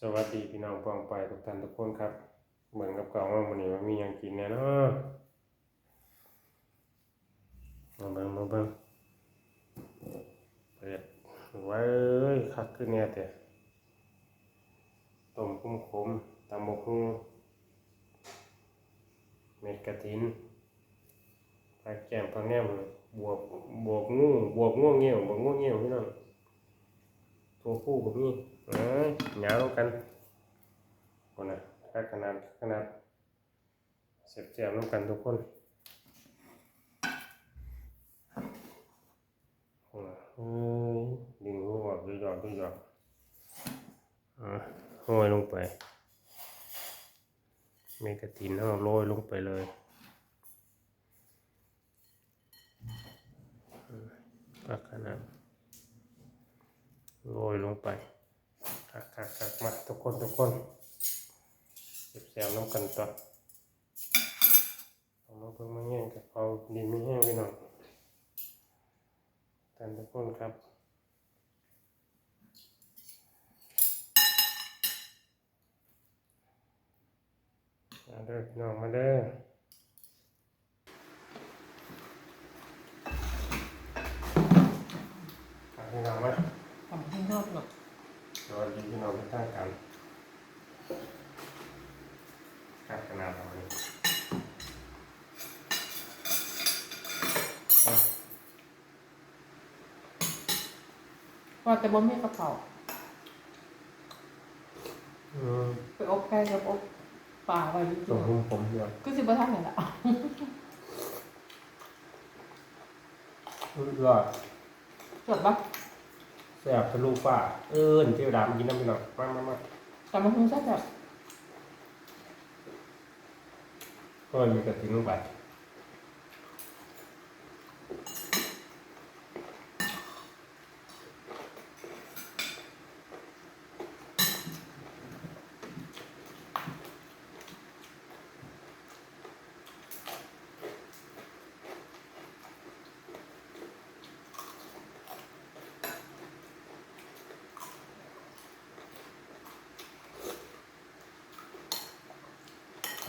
สวัสดีพี่น้องปองไปทุกท่านทุกคนครับ เหมือนกับเก่าว่าวันนี้มันมีหยังกินแน่นาะมาเบิ่งมาเบิ่งเปิดไว้เอ้ยคักขึ้นแน่แต่ต้มคุ้มขมตำบกหุ่งเม็ดกระถินผักแกมผักแหนมบวบบวบงูบวบง่วงเงี้ยวบวบง่วงเงี้ยวพี่น้อง ตัวผู้กับนี่เอ้ยหยาวกันคนนะแค่ขนาดขนาดเสียบเสียบน้ำกันทุกคนคนน่ะเอ้ยดึงหัวออกดูหยอดดูหยอดห้อยลงไปเมกะทินเอาโรยลงไปเลยปักขนาด โรยลงไปคักคักคักมาทุกคนทุกคนเก็บแซวน้ำกันต่อเอามาเพิ่งมาแย่งกับเอาดีไม่แห้งไปหน่อยท่านทุกคนครับมาเด้อพี่น้องมาเด้อมาพี่น้องมา ทำให้นอกหรอกสวัสดีพี่น้องทุกท่านกันครับขนาดเราเลยอะว่าแต่บ่มีกระเพราอืมไปอบไก่กับอบปลาไว้อยู่ส่งผมผมเดียวก็สิบ่ทันนั่นล่ะรู้ว่าจดบ่ แซ่บทะลุฟ้า เอิ้นเทวดามากินน้ำพี่น้องมามามาแต่มันคงแซ่บก็มีกระถิ่นลงไป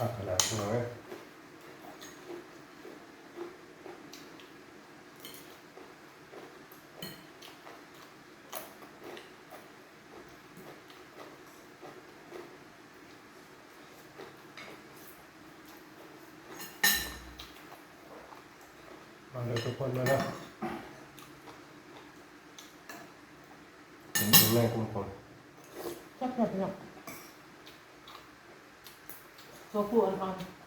อะขนาดนี้เลยมาเลยทุกคนมาแล้วเห็นคุณแม่คุณคนๆแซ่บแบบนี้ ตัวผู้อ่อนๆ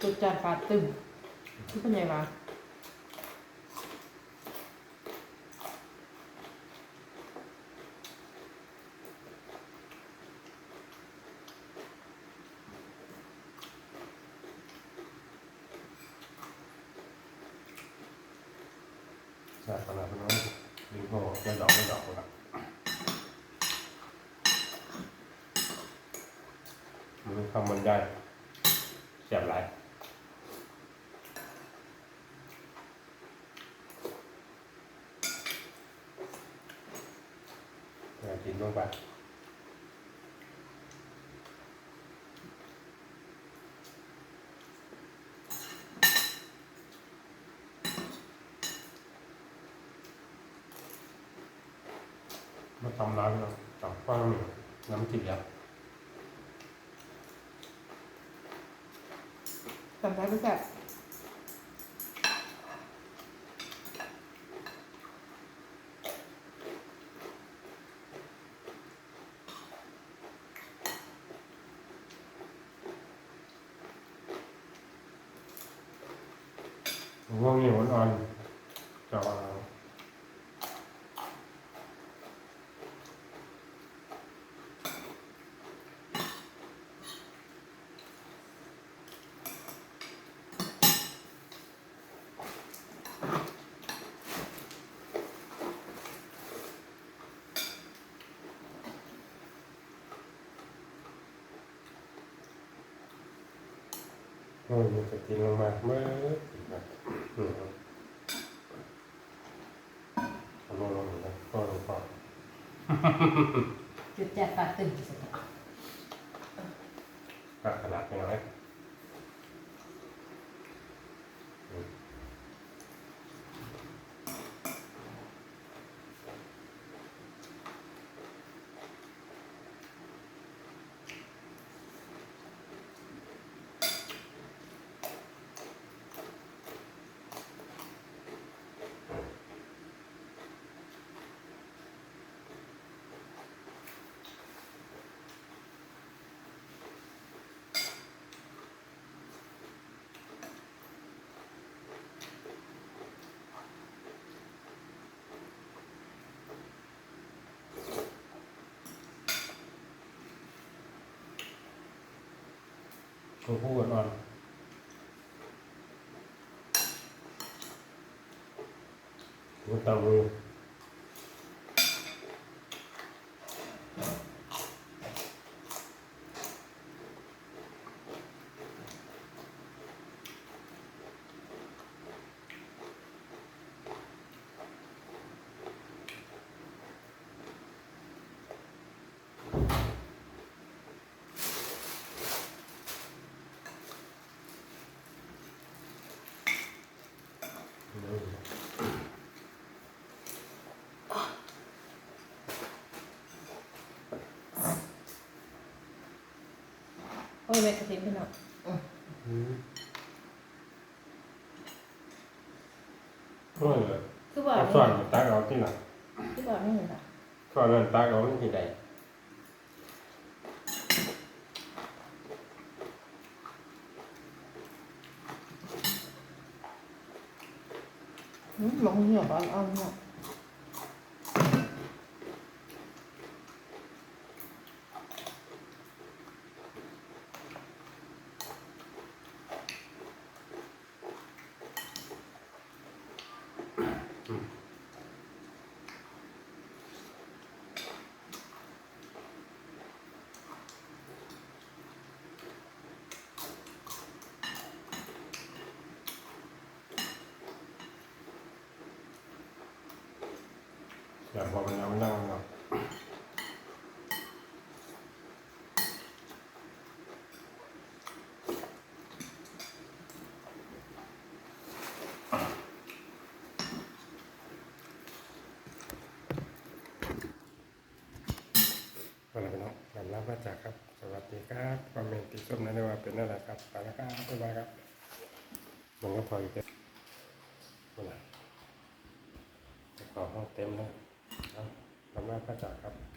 จุดจานปลาตึงที่เป็นไงวะใช่ขนาดนั้น ลิงโก้ไม่ดอกไม่ดอกครับมันทำมันได้เสียบไหลายากินลงไป มาทำร้านเราจับฟังน้ำจิ้มยับจำได้ก็แซ่บง่วงเหนียวอ่อน นู่นมันจะกินลงมาเมื่อเอาลงลงนะก็ลงก่อนจุดแจกปลาตึงปากขนาดเยังไง ตัวผู้ก่อนมันตามมื อโอ้ยแม่กระถิ่นพี่น้องอืมก็เลยคือว่าเอานี่ส่วนตักเอาที่ไหนคือว่านี่ค่ะส่วนนั้นตักเอาที่ไหนหืมหลงเหนียวอ่อนอ่อนเนาะ อยากบอมันเอามันนั่งเนาะอะไรไปเนาะยอมรับมาจากครับ สวัสดีครับคอมเมนต์ติชมนะได้ว่าเป็นอะไรครับไปแล้วครับบ๊ายบายครับมันก็พออยู่เต็มเวลาขอห้องเต็มแล้ว เอายอมรับมาจากครับ